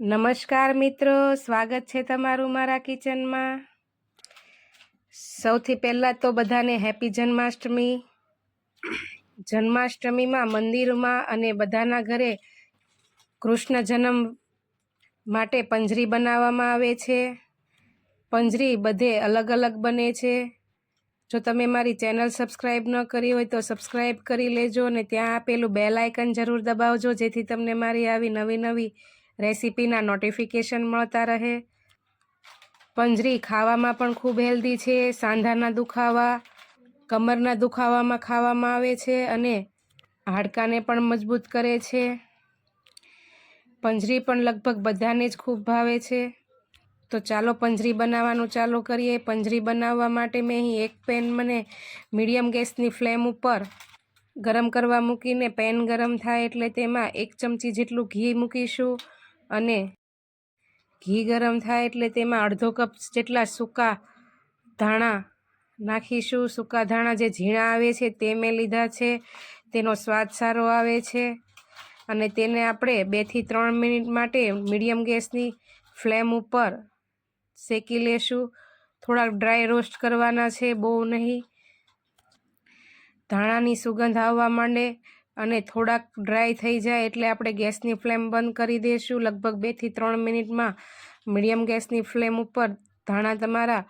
નમસ્કાર મિત્રો, સ્વાગત છે તમારું મારા કિચનમાં. સૌથી પહેલાં તો બધાને હેપી જન્માષ્ટમી. જન્માષ્ટમીમાં મંદિરમાં અને બધાના ઘરે કૃષ્ણ જન્મ માટે પંજરી બનાવવામાં આવે છે. પંજરી બધે અલગ અલગ બને છે. જો તમે મારી ચેનલ સબસ્ક્રાઈબ ન કરી હોય તો સબસ્ક્રાઈબ કરી લેજો અને ત્યાં આપેલું બેલ આઇકન જરૂર દબાવજો, જેથી તમને મારી આવી નવી નવી રેસીપીના નોટિફિકેશન મળતા રહે. પંજરી ખાવામાં પણ ખૂબ હેલ્ધી છે, સાંધાના દુખાવા, કમરના દુખાવામાં ખાવામાં આવે છે અને હાડકાને પણ મજબૂત કરે છે. પંજરી પણ લગભગ બધાને જ ખૂબ ભાવે છે. તો ચાલો પંજરી બનાવવાનું ચાલુ કરીએ. પંજરી બનાવવા માટે મેં અહીં એક પેન મને મીડિયમ ગેસની ફ્લેમ ઉપર ગરમ કરવા મૂકીને, પેન ગરમ થાય એટલે તેમાં એક ચમચી જેટલું ઘી મૂકીશું. અને ઘી ગરમ થાય એટલે તેમાં અડધો કપ જેટલા સૂકા ધાણા નાખીશું. સૂકા ધાણા જે ઝીણા આવે છે તે મેં લીધા છે. તેનો સ્વાદ સારો આવે છે અને તેને આપણે બેથી ત્રણ મિનિટ માટે મીડિયમ ગેસની ફ્લેમ ઉપર શેકી લેશું. થોડાક ડ્રાય રોસ્ટ કરવાના છે, બહુ નહીં. ધાણાની સુગંધ આવવા માંડે અને થોડાક ડ્રાય થઈ જાય એટલે આપણે ગેસની ફ્લેમ બંધ કરી દઈશું લગભગ બેથી ત્રણ મિનિટમાં મીડિયમ ગેસની ફ્લેમ ઉપર ધાણા તમારા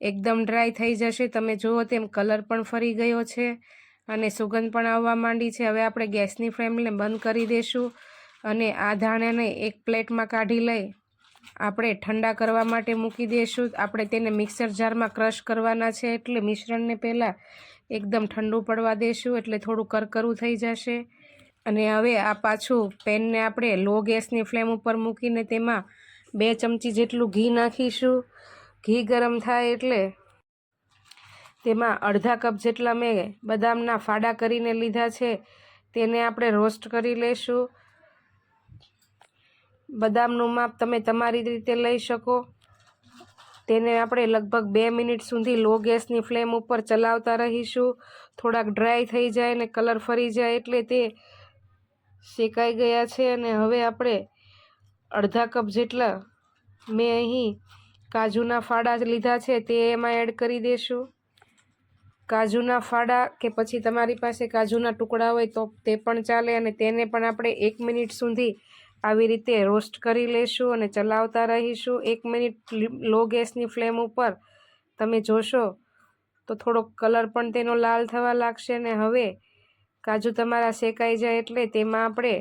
એકદમ ડ્રાય થઈ જશે. તમે જુઓ તેમ કલર પણ ફરી ગયો છે અને સુગંધ પણ આવવા માંડી છે. હવે આપણે ગેસની ફ્લેમને બંધ કરી દઈશું અને આ ધાણાને એક પ્લેટમાં કાઢી લઈ આપણે ઠંડા કરવા માટે મૂકી દઈશું આપણે તેને મિક્સર જારમાં ક્રશ કરવાના છે એટલે મિશ્રણને પહેલાં એકદમ ઠંડુ પડવા દઈશું એટલે થોડું કરકરું થઈ જશે. અને હવે આ પાછું પેનને આપણે લો ગેસની ફ્લેમ ઉપર મૂકીને તેમાં બે ચમચી જેટલું ઘી નાખીશું. ઘી ગરમ થાય એટલે તેમાં અડધા કપ જેટલા મેં બદામના ફાડા કરીને લીધા છે તેને આપણે રોસ્ટ કરી લઈશું બદામનું માપ તમે તમારી રીતે લઈ શકો. તેને આપણે લગભગ બે મિનિટ સુધી લો ગેસની ફ્લેમ ઉપર ચલાવતા રહીશું. થોડાક ડ્રાય થઈ જાય અને કલર ફરી જાય એટલે તે શેકાઈ ગયા છે અને હવે આપણે અડધા કપ જેટલા મેં અહીં કાજુના ફાડા લીધા છે તે એમાં એડ કરી દઈશું કાજુના ફાડા કે પછી તમારી પાસે કાજુના ટુકડા હોય તો તે પણ ચાલે અને તેને પણ આપણે એક મિનિટ સુધી આવી રીતે રોસ્ટ કરી લઈશું અને ચલાવતા રહીશું. એક મિનિટ લો ગેસની ફ્લેમ ઉપર. તમે જોશો તો થોડોક કલર પણ તેનો લાલ થવા લાગશે ને હવે કાજુ તમારા શેકાઈ જાય એટલે તેમાં આપણે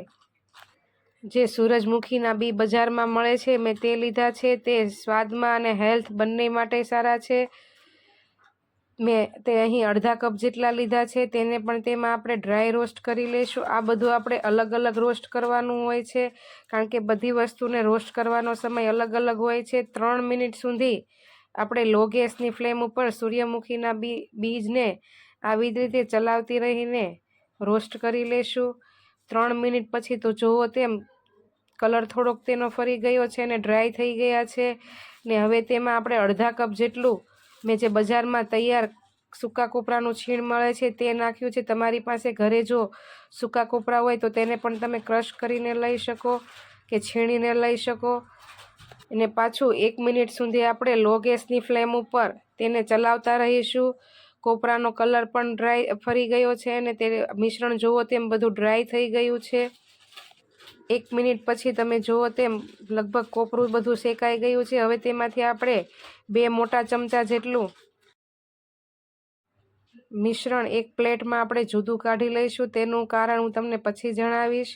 જે સૂરજમુખીના બી બજારમાં મળે છે, મેં તે લીધા છે. તે સ્વાદમાં અને હેલ્થ બંને માટે સારા છે. મેં તે અહીં અડધા કપ જેટલા લીધા છે, તેને પણ તેમાં આપણે ડ્રાય રોસ્ટ કરી લઈશું. આ બધું આપણે અલગ અલગ રોસ્ટ કરવાનું હોય છે, કારણ કે બધી વસ્તુને રોસ્ટ કરવાનો સમય અલગ અલગ હોય છે. ત્રણ મિનિટ સુધી આપણે લો ગેસની ફ્લેમ ઉપર સૂર્યમુખીના બી, બીજને આવી જ રીતે ચલાવતી રહીને રોસ્ટ કરી લેશું ત્રણ મિનિટ પછી તો જુઓ તેમ કલર થોડોક તેનો ફરી ગયો છે અને ડ્રાય થઈ ગયા છે ને હવે તેમાં આપણે અડધા કપ જેટલું મેં જે બજારમાં તૈયાર સૂકા કોપરાનું છીણ મળે છે તે નાખ્યું છે. તમારી પાસે ઘરે જો સૂકા કોપરા હોય તો તેને પણ તમે ક્રશ કરીને લઈ શકો કે છીણીને લઈ શકો. અને પાછું એક મિનિટ સુધી આપણે લો ગેસની ફ્લેમ ઉપર તેને ચલાવતા રહીશું. કોપરાનો કલર પણ ડ્રાય ફરી ગયો છે અને તે મિશ્રણ જુઓ તેમ બધું ડ્રાય થઈ ગયું છે. એક મિનિટ પછી તમે જુઓ તેમ લગભગ કોપરું બધું શેકાઈ ગયું છે. હવે તેમાંથી આપણે બે મોટા ચમચા જેટલું મિશ્રણ એક પ્લેટમાં આપણે જુદું કાઢી લઈશું. તેનું કારણ હું તમને પછી જણાવીશ.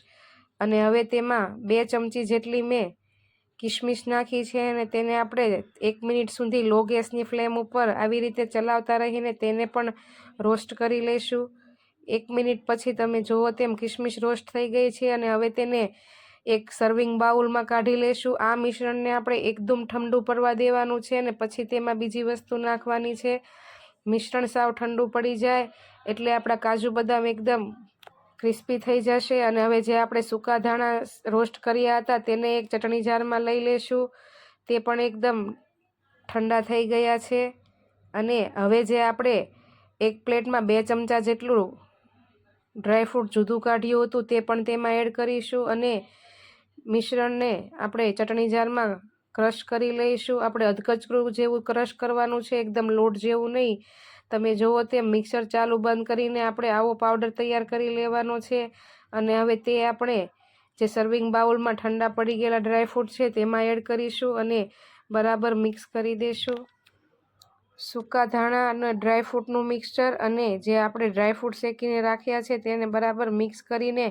અને હવે તેમાં બે ચમચી જેટલી મેં કિશમિશ નાખી છે અને તેને આપણે એક મિનિટ સુધી લો ગેસની ફ્લેમ ઉપર આવી રીતે ચલાવતા રહીને તેને પણ રોસ્ટ કરી લઈશું. એક મિનિટ પછી તમે જુઓ તેમ કિશમિશ રોસ્ટ થઈ ગઈ છે અને હવે તેને એક સર્વિંગ બાઉલમાં કાઢી લેશું. આ મિશ્રણને આપણે એકદમ ઠંડુ પડવા દેવાનું છે અને પછી તેમાં બીજી વસ્તુ નાખવાની છે. મિશ્રણ સાવ ઠંડુ પડી જાય એટલે આપણા કાજુ બદામ એકદમ ક્રિસ્પી થઈ જશે અને હવે જે આપણે સૂકા ધાણા રોસ્ટ કર્યા હતા તેને એક ચટણી જારમાં લઈ લેશું. તે પણ એકદમ ઠંડા થઈ ગયા છે અને હવે જે આપણે એક પ્લેટમાં બે ચમચા જેટલું ડ્રાયફ્રૂટ જુદું કાઢ્યું હતું તે પણ તેમાં એડ કરીશું અને મિશ્રણને આપણે ચટણી જારમાં ક્રશ કરી લઈશું. આપણે અધકચરું જેવું ક્રશ કરવાનું છે, એકદમ લોટ જેવું નહીં. તમે જુઓ તેમ મિક્સર ચાલુ બંધ કરીને આપણે આવો પાવડર તૈયાર કરી લેવાનો છે અને હવે તે આપણે જે સર્વિંગ બાઉલમાં ઠંડા પડી ગયેલા ડ્રાયફ્રૂટ છે તેમાં એડ કરીશું અને બરાબર મિક્સ કરી દઈશું સૂકા ધાણા અને ડ્રાયફ્રૂટનું મિક્સચર અને જે આપણે ડ્રાયફ્રૂટ શેકીને રાખ્યા છે તેને બરાબર મિક્સ કરીને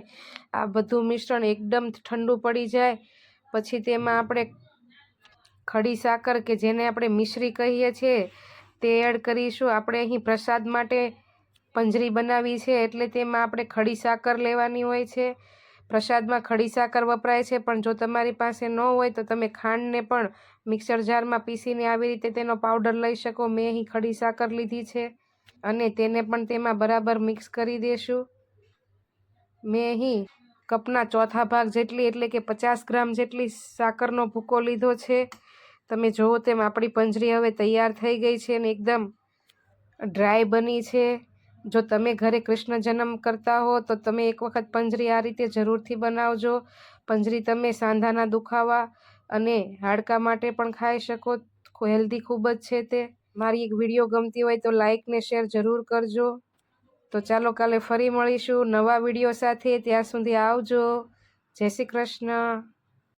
આ બધું મિશ્રણ એકદમ ઠંડુ પડી જાય. પછી તેમાં આપણે ખડી સાકર કે જેને આપણે મિશ્રી કહીએ છીએ તે એડ કરીશું. આપણે અહીં પ્રસાદ માટે પંજરી બનાવી છે એટલે તેમાં આપણે ખડી સાકર લેવાની હોય છે. પ્રસાદમાં ખડી સાકર વપરાય છે, પણ જો તમારી પાસે ન હોય તો તમે ખાંડને પણ મિક્સર જારમાં પીસીને આવી રીતે તેનો પાવડર લઈ શકો. મેં અહીં ખડી સાકર લીધી છે અને તેને પણ તેમાં બરાબર મિક્સ કરી દેશું. મેં અહીં કપના ચોથા ભાગ જેટલી, એટલે કે પચાસ ગ્રામ જેટલી સાકરનો ભૂકો લીધો છે. તમે જુઓ તેમ આપણી પંજરી હવે તૈયાર થઈ ગઈ છે અને એકદમ ડ્રાય બની છે. જો તમે ઘરે કૃષ્ણ જન્મ કરતા હો, તો તમે એક વખત પંજરી આ રીતે જરૂરથી બનાવજો. પંજરી તમે સાંધાના દુખાવા અને હાડકા માટે પણ ખાઈ શકો. હેલ્ધી ખૂબ જ છે તે. મારી એક વીડિયો ગમતી હોય તો લાઇક ને શેર જરૂર કરજો. તો ચાલો કાલે ફરી મળીશું નવા વીડિયો સાથે. ત્યાં સુધી આવજો. જય શ્રી કૃષ્ણ.